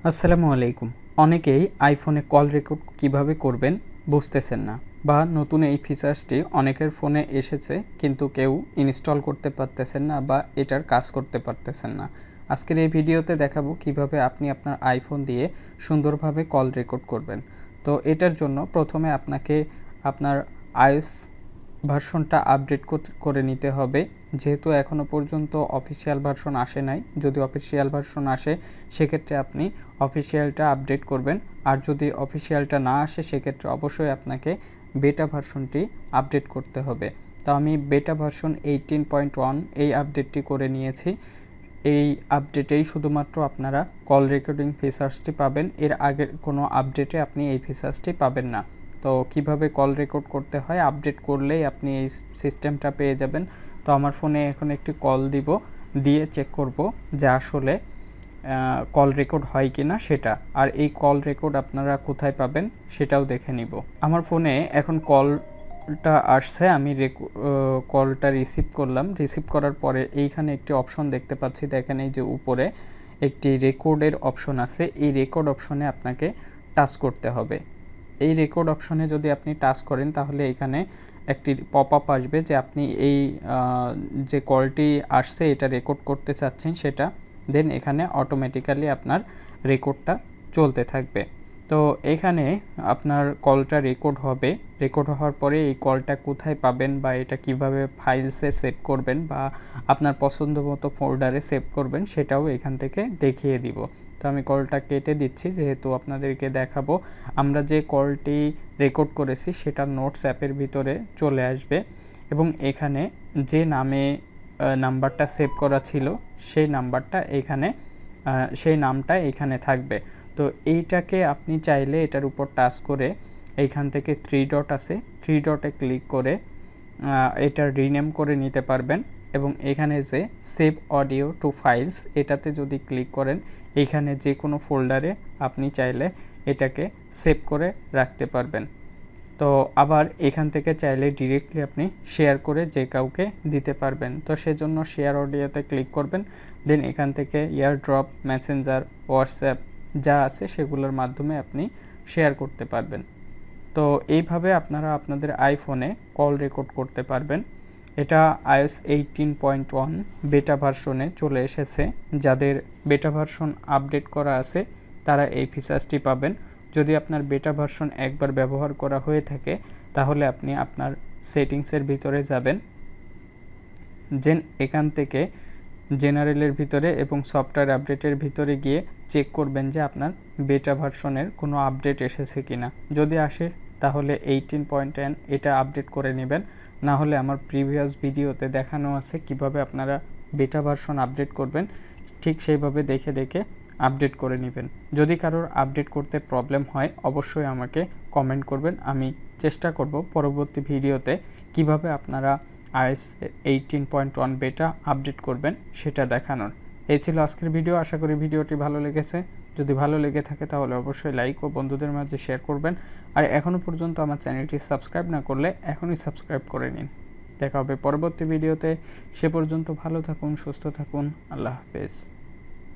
আসসালামু আলাইকুম। অনেকেই আইফোনে কল রেকর্ড কীভাবে করবেন বুঝতেছেন না বা নতুন এই ফিচার্সটি অনেকের ফোনে এসেছে কিন্তু কেউ ইনস্টল করতে পারতেছেন না বা এটার কাজ করতে পারতেছেন না। আজকের এই ভিডিওতে দেখাবো কীভাবে আপনি আপনার আইফোন দিয়ে সুন্দরভাবে কল রেকর্ড করবেন। তো এটার জন্য প্রথমে আপনাকে আপনার আইএস ভার্সনটা আপডেট করে নিতে হবে। যেহেতু এখনও পর্যন্ত অফিসিয়াল ভার্সন আসে নাই, যদি অফিসিয়াল ভার্সন আসে, সেক্ষেত্রে আপনি অফিসিয়ালটা আপডেট করবেন। আর যদি অফিসিয়ালটা না আসে, সেক্ষেত্রে অবশ্যই আপনাকে বেটা ভার্সনটি আপডেট করতে হবে। তো আমি বেটা ভার্সন এইটিন পয়েন্ট ওয়ান এই আপডেটটি করে নিয়েছি। এই আপডেটেই শুধুমাত্র আপনারা কল রেকর্ডিং ফিচার্সটি পাবেন। এর আগের কোনো আপডেটে আপনি এই ফিচার্সটি পাবেন না। তো কীভাবে কল রেকর্ড করতে হয়, আপডেট করলেই আপনি এই সিস্টেমটা পেয়ে যাবেন। তো আমার ফোনে এখন একটি কল দিব, দিয়ে চেক করব যে আসলে কল রেকর্ড হয় কি না সেটা। আর এই কল রেকর্ড আপনারা কোথায় পাবেন সেটাও দেখে নিব। আমার ফোনে এখন কলটা আসছে, আমি কলটা রিসিভ করলাম। রিসিভ করার পরে এইখানে একটি অপশন দেখতে পাচ্ছি, দেখেন এই যে উপরে একটি রেকর্ডের অপশন আছে। এই রেকর্ড অপশনে আপনাকে টাচ করতে হবে। এই রেকর্ড অপশনে যদি আপনি টাচ করেন, তাহলে এখানে একটি পপ আপ আসবে যে আপনি এই যে কলটি আসছে, এটা রেকর্ড করতে চাচ্ছেন সেটা দেন এখানে অটোমেটিক্যালি আপনার রেকর্ডটা চলতে থাকবে। তো এখানে আপনার কলটা রেকর্ড হবে। রেকর্ড হওয়ার পরে এই কলটা কোথায় পাবেন বা এটা কীভাবে ফাইলসে সেভ করবেন বা আপনার পছন্দ মতো ফোল্ডারে সেভ করবেন সেটাও এখান থেকে দেখিয়ে দিব। তো আমি কলটা কেটে দিচ্ছি, যেহেতু আপনাদেরকে দেখাবো। আমরা যে কলটি রেকর্ড করেছি সেটা নোটস অ্যাপের ভিতরে চলে আসবে এবং এখানে যে নামে নাম্বারটা সেভ করা ছিল সেই নাম্বারটা এখানে সেই নামটা এখানে থাকবে। তো এইটাকে আপনি চাইলে এটার উপর টাচ করে এইখান থেকে থ্রি ডট আছে থ্রি ডটে ক্লিক করে এটা রিনেম করে নিতে পারবেন এবং এখানে যে সেভ অডিও টু ফাইলস এটাতে যদি ক্লিক করেন, এইখানে যে কোনো ফোল্ডারে আপনি চাইলে এটাকে সেভ করে রাখতে পারবেন। তো আবার এখান থেকে চাইলে ডিরেক্টলি আপনি শেয়ার করে যে কাউকে দিতে পারবেন। তো সেজন্য শেয়ার অডিওতে ক্লিক করবেন দেন এখান থেকে ইয়ার ড্রপ মেসেঞ্জার হোয়াটসঅ্যাপ যা আছে সেগুলোর মাধ্যমে আপনি শেয়ার করতে পারবেন। তো এইভাবে আপনারা আপনাদের আইফোনে কল রেকর্ড করতে পারবেন। এটা আইএস এইটিন পয়েন্ট ওয়ান বেটা ভার্সনে চলে এসেছে। যাদের বেটা ভার্সন আপডেট করা আছে, তারা এই ফিচার্সটি পাবেন। যদি আপনার বেটা ভার্সন একবার ব্যবহার করা হয়ে থাকে, তাহলে আপনি আপনার সেটিংসের ভিতরে যাবেন। যেন এখান থেকে জেনারেলের ভিতরে এবং সফটওয়্যার আপডেটের ভিতরে গিয়ে চেক করবেন যে আপনার বেটা ভার্সনের কোনো আপডেট এসেছে কি না যদি আসে, তাহলে এইটিন পয়েন্ট টেন এটা আপডেট করে নেবেন। না হলে আমার প্রিভিয়াস ভিডিওতে দেখানো আছে কীভাবে আপনারা বেটা ভার্সন আপডেট করবেন। ঠিক সেইভাবে দেখে দেখে আপডেট করে নেবেন। যদি কারোর আপডেট করতে প্রবলেম হয়, অবশ্যই আমাকে কমেন্ট করবেন। আমি চেষ্টা করব পরবর্তী ভিডিওতে কীভাবে আপনারা iOS eighteen point one beta update করবেন, সেটা দেখানোর। এই ছিল আজকের ভিডিও, আশা করি ভিডিওটি ভালো লেগেছে। যদি ভালো লেগে থাকে তাহলে অবশ্যই লাইক ও বন্ধুদের মাঝে শেয়ার করবেন। আর এখনও পর্যন্ত আমার চ্যানেলটি সাবস্ক্রাইব না করলে এখনই সাবস্ক্রাইব করে নিন। দেখা হবে পরবর্তী ভিডিওতে। সে পর্যন্ত ভালো থাকুন, সুস্থ থাকুন। আল্লাহ হাফেজ।